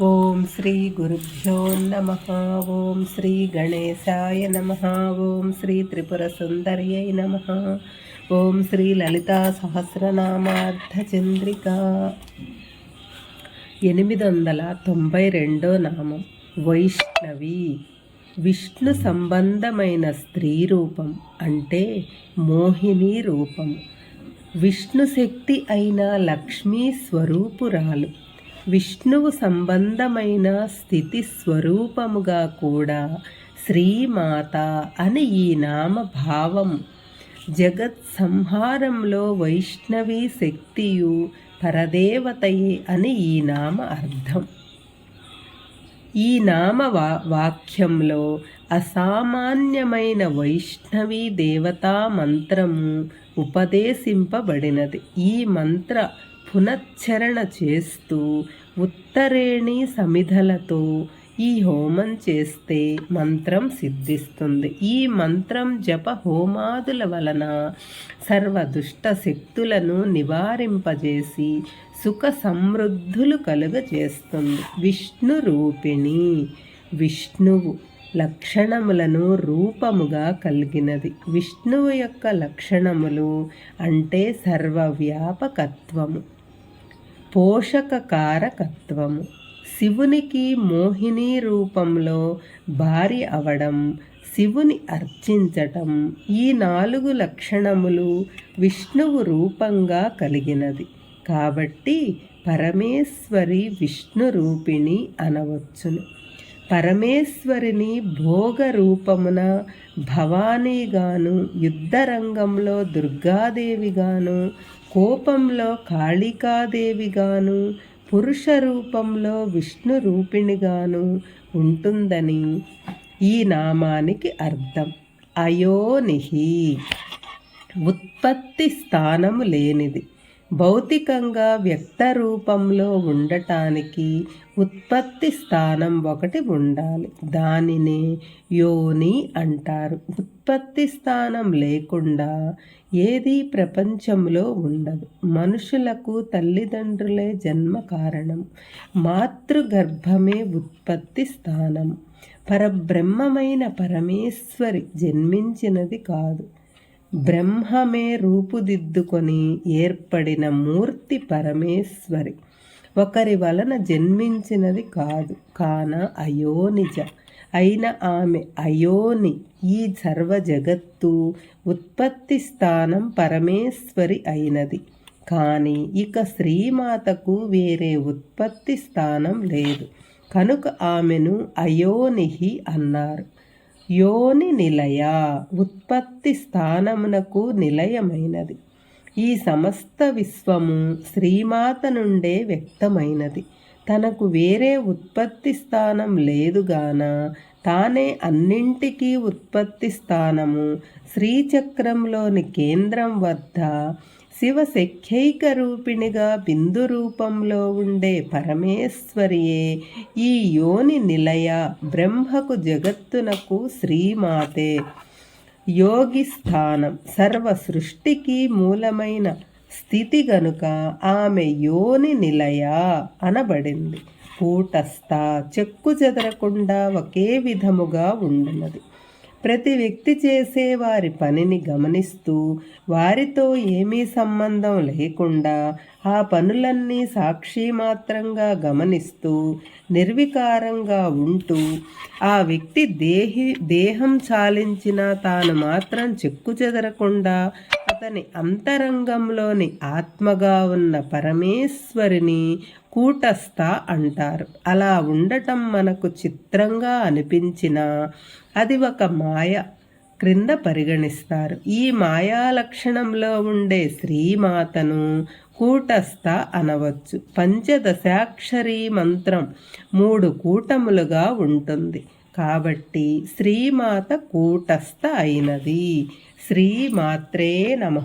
ఓం శ్రీ గురుభ్యో నమ. ఓం శ్రీ గణేశాయ నమ. ఓం శ్రీ త్రిపుర సుందర్యై నమ. ఓం శ్రీ లలితా సహస్రనామార్థచంద్రిక ఎనిమిది వందల తొంభై రెండో నామం వైష్ణవి. విష్ణు సంబంధమైన స్త్రీ రూపం అంటే మోహిని రూపం. విష్ణు శక్తి అయిన లక్ష్మీ స్వరూపురాలు. విష్ణువు సంబంధమైన స్థితి స్వరూపముగా కూడా శ్రీమాత అని ఈ నామ భావం జగత్ సంహారంలో వైష్ణవి శక్తియు పరదేవతయే అని ఈ నామ అర్థం. ఈ నామ వా వాక్యంలో అసామాన్యమైన వైష్ణవి దేవతా మంత్రము ఉపదేశింపబడినది. ఈ మంత్ర పునశ్చరణ చేస్తూ ఉత్తరేణి సమిధలతో ఈ హోమం చేస్తే మంత్రం సిద్ధిస్తుంది. ఈ మంత్రం జప హోమాదుల వలన సర్వ దుష్ట శక్తులను నివారింపజేసి సుఖ సమృద్ధులు కలుగజేస్తుంది. విష్ణు రూపిణి విష్ణువు లక్షణములను రూపముగా కలిగినది. విష్ణువు యొక్క లక్షణములు అంటే సర్వవ్యాపకత్వము. పోషక కారకత్వము శివునికి మోహిని రూపంలో భార్య అవడం శివుని అర్చించటం ఈ నాలుగు లక్షణములు విష్ణువు రూపంగా కలిగినది. కాబట్టి పరమేశ్వరి విష్ణు రూపిణి అనవచ్చును. పరమేశ్వరిని భోగ రూపమున భవానీగాను యుద్ధరంగంలో దుర్గాదేవిగాను కోపంలో కాళికాదేవిగాను పురుష రూపంలో విష్ణు రూపిణిగాను ఉంటుందని ఈ నామానికి అర్థం. అయోనిహి ఉత్పత్తి స్థానము లేనిది. భౌతికంగా వ్యక్త రూపంలో ఉండటానికి ఉత్పత్తి స్థానం ఒకటి ఉండాలి. దానినే యోని అంటారు. ఉత్పత్తి స్థానం లేకుండా ఏది ప్రపంచంలో ఉండదు. మనుషులకు తల్లిదండ్రులే జన్మ కారణం. మాతృగర్భమే ఉత్పత్తి స్థానం. పరబ్రహ్మమైన పరమేశ్వరి జన్మించినది కాదు. బ్రహ్మమే రూపుదిద్దుకొని ఏర్పడిన మూర్తి పరమేశ్వరి. ఒకరి వలన జన్మించినది కాదు కాన అయోనిజ. అయిన ఆమె అయోని ఈ సర్వ జగత్తు ఉత్పత్తి స్థానం పరమేశ్వరి అయినది. కానీ ఇక శ్రీమాతకు వేరే ఉత్పత్తి స్థానం లేదు. కనుక ఆమెను అయోనిహి అన్నారు. యోని నిలయ ఉత్పత్తి స్థానమునకు నిలయమైనది. ఈ సమస్త విశ్వము శ్రీమాత నుండే వ్యక్తమైనది. తనకు వేరే ఉత్పత్తి స్థానం లేదుగాన తానే అన్నింటికీ ఉత్పత్తి స్థానము శ్రీచక్రంలోని కేంద్రం వద్ద శివశక్యైక రూపిణిగా బిందు రూపంలో ఉండే పరమేశ్వరియే ఈ యోని నిలయ బ్రహ్మకు జగత్తునకు శ్రీమాతే. యోగి స్థానం సర్వ సృష్టికి మూలమైన స్థితి గనుక ఆమె యోని నిలయ అనబడింది. కూటస్థ చెక్కు చెదరకుండా ఒకే విధముగా ఉండున్నది ప్రతి వ్యక్తి చేసే వారి పనిని గమనిస్తూ వారితో ఏమీ సంబంధం లేకుండా ఆ పనులన్నీ సాక్షి మాత్రంగా గమనిస్తూ నిర్వికారంగా ఉంటూ ఆ వ్యక్తి దేహి దేహం చాలించిన తాను మాత్రం చెక్కు చెదరకుండా అతని అంతరంగంలోని ఆత్మగా ఉన్న పరమేశ్వరిని కూటస్థ అంటారు. అలా ఉండటం మనకు చిత్రంగా అనిపించినా అది ఒక మాయ. క్రింద పరిగణిస్తారు. ఈ మాయా లక్షణంలో ఉండే శ్రీమాతను కూటస్థ అనవచ్చు. పంచదశాక్షరీ మంత్రం మూడు కూటములుగా ఉంటుంది. కాబట్టి శ్రీమాత కూటస్థ అయినది. శ్రీమాత్రే నమ.